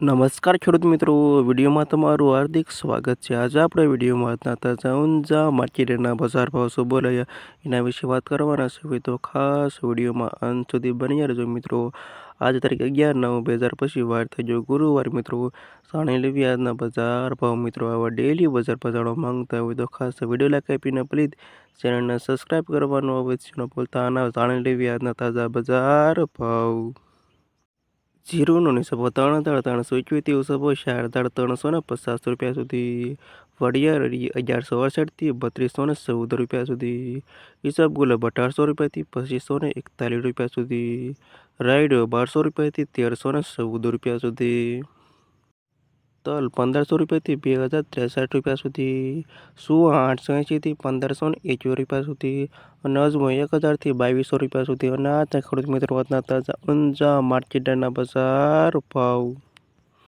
નમસ્કાર ખેડૂત મિત્રો, વિડીયોમાં તમારું હાર્દિક સ્વાગત છે. આજે આપણે વિડીયોમાં તાજા ઊંઝા માર્કેટના બજાર ભાવ શું બોલાયા, એના વિશે વાત કરવાના છે. તો ખાસ વિડીયોમાં અંત સુધી બની રહેજો મિત્રો. આજ તારીખ અગિયાર નવ બે હજાર પછી વાર થઈ ગયો ગુરુવાર મિત્રો. જાણી લેવી આજના બજાર ભાવ મિત્રો. આવા ડેલી બજાર બજારો માંગતા હોય તો ખાસ વીડિયો લાઈક આપીને પ્લીઝ ચેનલને સબસ્ક્રાઈબ કરવાનું અવશ્ય ન ભૂલતા. આના જાણી લેવી આજના તાજા બજાર ભાવ. જીરુનો નિસબો ત્રણ ત્રણ ત્રણસો એક્યોતેર ઉસબો ચાર હજાર ત્રણસો ને પચાસ રૂપિયા સુધી. વડિયાળી અગિયારસો અડસઠથી બત્રીસો ને ચૌદ રૂપિયા સુધી. હિસાબ ગુલાબ અઢારસો રૂપિયાથી પચીસો ને એકતાલીસ રૂપિયા સુધી. રાયડો બારસો રૂપિયાથી તેરસો ને ચૌદ રૂપિયા સુધી. તલ પંદરસો રૂપિયાથી બે હજાર ત્રેસઠ રૂપિયા સુધી સુવા આઠસો એંશીથી પંદરસો ને એકવીસ રૂપિયા સુધી અને અજમો એક હજારથી બાવીસો રૂપિયા સુધી? અને આ ખેડૂત મિત્રો વધના તાજા ઊંઝા માર્કેટના બજાર ભાવ.